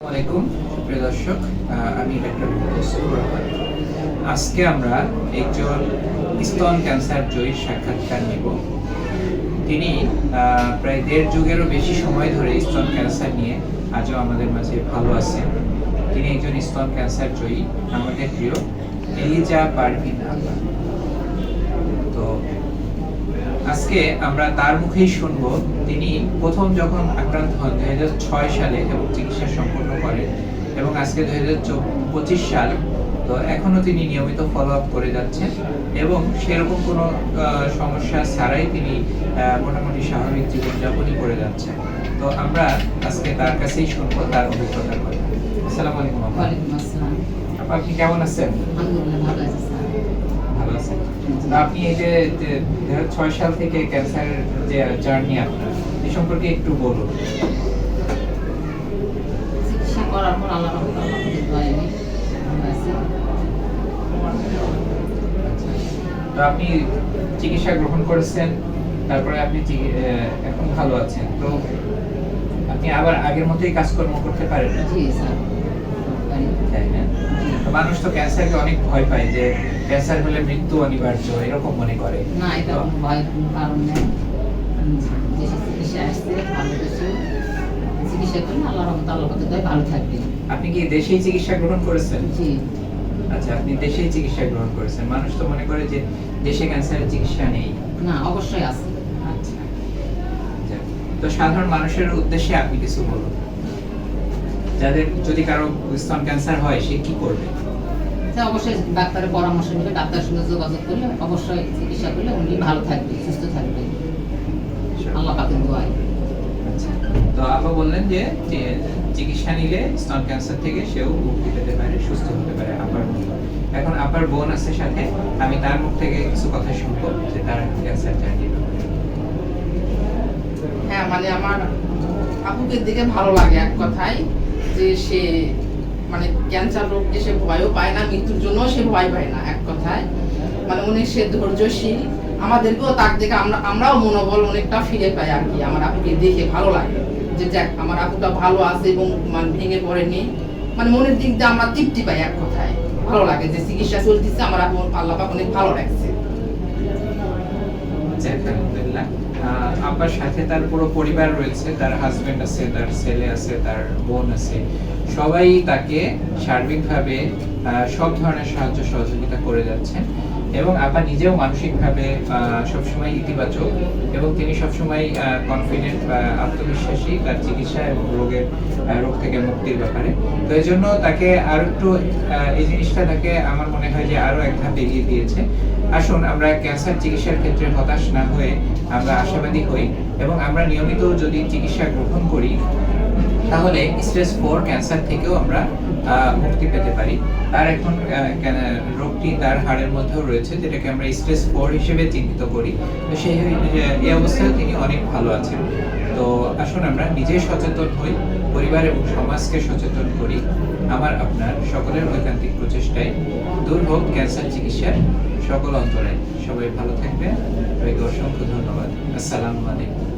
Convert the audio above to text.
আসসালামাইকুম প্রিয় দর্শক আমি রহমান। আজকে আমরা একজন স্তন ক্যান্সার জয়ীর সাক্ষাৎকার নেব। তিনি প্রায় দেড় যুগেরও বেশি সময় ধরে স্তন ক্যান্সার নিয়ে আজও আমাদের মাঝে ভালো আছেন। তিনি একজন স্তন ক্যান্সার জয়ী, আমাদের প্রিয় এলিজা পারভিন আপা তো আজকে আমরা তার মুখেই শুনব। তিনি প্রথম যখন আক্রান্ত হন দুই হাজার ছয় সালে এবং চিকিৎসা সম্পন্ন করেন এবং আজকে দুই হাজার পঁচিশ সাল। তো এখনও তিনি নিয়মিত ফলো আপ করে যাচ্ছেন এবং সেরকম কোনো সমস্যা ছাড়াই তিনি মোটামুটি স্বাভাবিক জীবনযাপনই করে যাচ্ছেন। তো আমরা আজকে তার কাছেই শুনব তার অভিজ্ঞতার কথা। আসসালামু আলাইকুম আপনি কেমন আছেন? আলহামদুলিল্লাহ ভালো আছি তো আপনি এই যে ছয় সাল থেকে ক্যান্সার যে জার্নি আপনার এই সম্পর্কে একটু বলুন। চিকিৎসা করার পর আল্লাহ আছি। তো আপনি চিকিৎসা গ্রহণ করেছেন তারপরে আপনি এখন ভালো আছেন। তো আপনি আবার আগের মতোই কাজকর্ম করতে পারেন? জি স্যার। মানুষ তো ক্যান্সারকে অনেক ভয় পায় যে ক্যান্সার হলে মৃত্যু অনিবার্য এরকম মনে করে। না এটা কোনো কোনো কারণ নেই। দেশে চিকিৎসা আসছে ভালো কিছু। চিকিৎসা করলে আল্লাহ রহমত আল্লাহ আমাদের দোয়ায় ভালো থাকবে। আপনি কি দেশেই চিকিৎসা গ্রহণ করেছেন? জি। আচ্ছা আপনি দেশেই চিকিৎসা গ্রহণ করেছেন। মানুষ তো মনে করে যে দেশে ক্যান্সারের চিকিৎসা নেই। না অবশ্যই আছে। আচ্ছা। তো সাধারণ মানুষের উদ্দেশ্যে আপনি কিছু বলুন। যাদের যদি কারও স্তন ক্যান্সার হয় সে কি করবে? তা অবশ্যই ডাক্তারের পরামর্শ নেবে ডাক্তারের সঙ্গে যোগাযোগ করলে অবশ্যই চিকিৎসা করলে উনি ভালো থাকবে সুস্থ থাকবে। আল্লাহ পাকের দোয়ায়। আচ্ছা। তো আপা বললেন যে চিকিৎসা নিলে স্তন ক্যান্সার থেকে সেও মুক্তি পেতে পারে সুস্থ হতে পারে আপার এখন আপার বোন আছে সাথে আমি তার মুখ থেকে কিছু কথা শুনব যে তার ক্যান্সার জার্নি। হ্যাঁ মানে আমার আপুকে দিকে ভালো লাগে এক কথায় যে সে মানে ক্যান্সার রোগকে সে ভয়ও পায় না, মৃত্যুর জন্য সে ভয় পায় না, এক কথায়। মানে উনি সে ধৈর্যশীল। আমাদেরকেও তার দেখে আমরা, আমরাও মনোবল অনেকটা ফিরে পাই আর কি, আমার আপুকে দেখে ভালো লাগে। যে যাক, আমার আপুটা ভালো আছে এবং মানে ভেঙে পড়েনি। মানে মনের দিক দিয়ে আমরা তৃপ্তি পাই এক কথায়। ভালো লাগে যে চিকিৎসা চলতেছে, আমার আপু আল্লাহ অনেক ভালো লাগছে আচ্ছা, আলহামদুলিল্লাহ। আব্বার সাথে তার পুরো পরিবার রয়েছে তার হাজবেন্ড আছে তার ছেলে আছে তার বোন আছে। সবাই তাকে সার্বিকভাবে সব ধরনের সাহায্য সহযোগিতা করে যাচ্ছেন। এবং আপা নিজেও মানসিকভাবে সবসময় ইতিবাচক এবং তিনি সবসময় কনফিডেন্ট বা আত্মবিশ্বাসী তার চিকিৎসা এবং রোগের রোগ থেকে মুক্তির ব্যাপারে। তো এই জন্য তাকে আরও একটু এই জিনিসটা তাকে আমার মনে হয় যে আরও এক ধাপ এগিয়ে দিয়েছে। আসুন, আমরা ক্যান্সার চিকিৎসার ক্ষেত্রে হতাশ না হয়ে আমরা আশাবাদী হই এবং আমরা নিয়মিত যদি চিকিৎসা গ্রহণ করি তাহলে স্টেজ ফোর ক্যান্সার থেকেও আমরা মুক্তি পেতে পারি। তার এখন রোগটি তার হাড়ের মধ্যেও রয়েছে, যেটাকে আমরা স্টেজ ফোর হিসেবে চিহ্নিত করি। তো সেই এই অবস্থায় তিনি অনেক ভালো আছেন। তো আসুন আমরা নিজে সচেতন হই, পরিবার এবং সমাজকে সচেতন করি। আমার, আপনার সকলের ঐকান্তিক প্রচেষ্টায় দূর হোক ক্যান্সার চিকিৎসার সকল অন্তরায়। সবাই ভালো থাকবেন। সবাইকে অসংখ্য ধন্যবাদ। আসসালামু আলাইকুম।